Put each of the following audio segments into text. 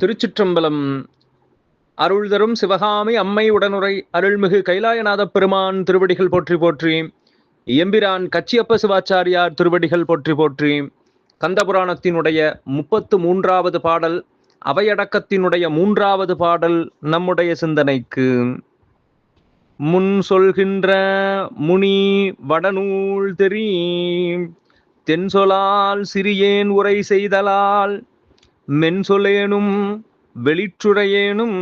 திருச்சிற்றம்பலம். அருள் தரும் சிவகாமி அம்மை உடனுரை அருள்மிகு கைலாயநாத பெருமான் திருவடிகள் போற்றி போற்றி. எம்பிரான் கச்சியப்ப சிவாச்சாரியார் திருவடிகள் போற்றி போற்றி. கந்தபுராணத்தினுடைய முப்பத்து மூன்றாவது பாடல் அவையடக்கத்தினுடைய மூன்றாவது பாடல் நம்முடைய சிந்தனைக்கு. முன் சொல்கின்ற முனி வடநூல் தெரி தென்சொலால் சிறியேன் உரை செய்தலால் மென்சொலேனும் வெளிச்சுரையேனும்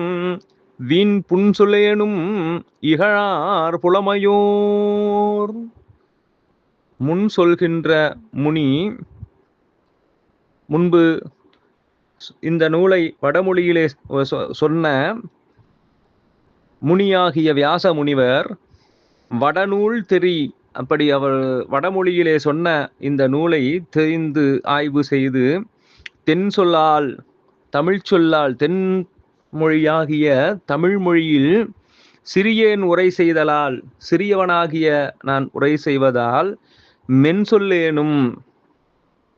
வீண் புன்சொலேனும் இகழார் புலமையோர். முன் சொல்கின்ற முனி முன்பு இந்த நூலை வடமொழியிலே சொன்ன முனியாகிய வியாச முனிவர் வடநூல் தெரி அப்படி அவர் வடமொழியிலே சொன்ன இந்த நூலை தெரிந்து ஆய்வு செய்து தென் சொல்லால் தமிழ் சொல்லால் தென் மொழியாகிய தமிழ் மொழியில் சிறியேன் உரை செய்தலால் சிறியவனாகிய நான் உரை செய்வதால் மென் சொல்லேனும்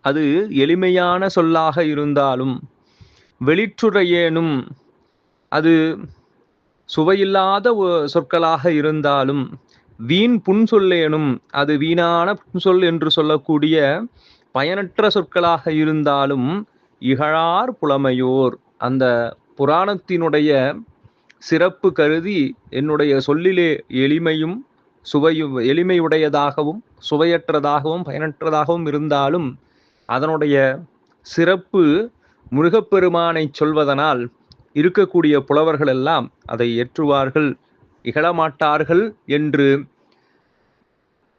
அது எளிமையான சொல்லாக இருந்தாலும் வெளிற்றுறையேனும் அது சுவையில்லாத சொற்களாக இருந்தாலும் வீண் புன்சொல்லேனும் அது வீணான புன்சொல் என்று சொல்லக்கூடிய பயனற்ற சொற்களாக இருந்தாலும் இகழார் புலமையோர். அந்த புராணத்தினுடைய சிறப்பு கருதி என்னுடைய சொல்லிலே எளிமையும் சுவையும் எளிமையுடையதாகவும் சுவையற்றதாகவும் பயனற்றதாகவும் இருந்தாலும் அதனுடைய சிறப்பு முருகப்பெருமானை சொல்வதனால் இருக்கக்கூடிய புலவர்கள் எல்லாம் அதை ஏற்றுவார்கள் இகழமாட்டார்கள் என்று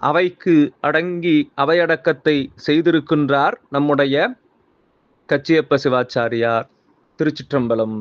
அவைக்கு அடங்கி அவையடக்கத்தை செய்திருக்கின்றார் நம்முடைய கச்சியப்ப சிவாச்சாரியார் திருச்சிற்றம்பலம்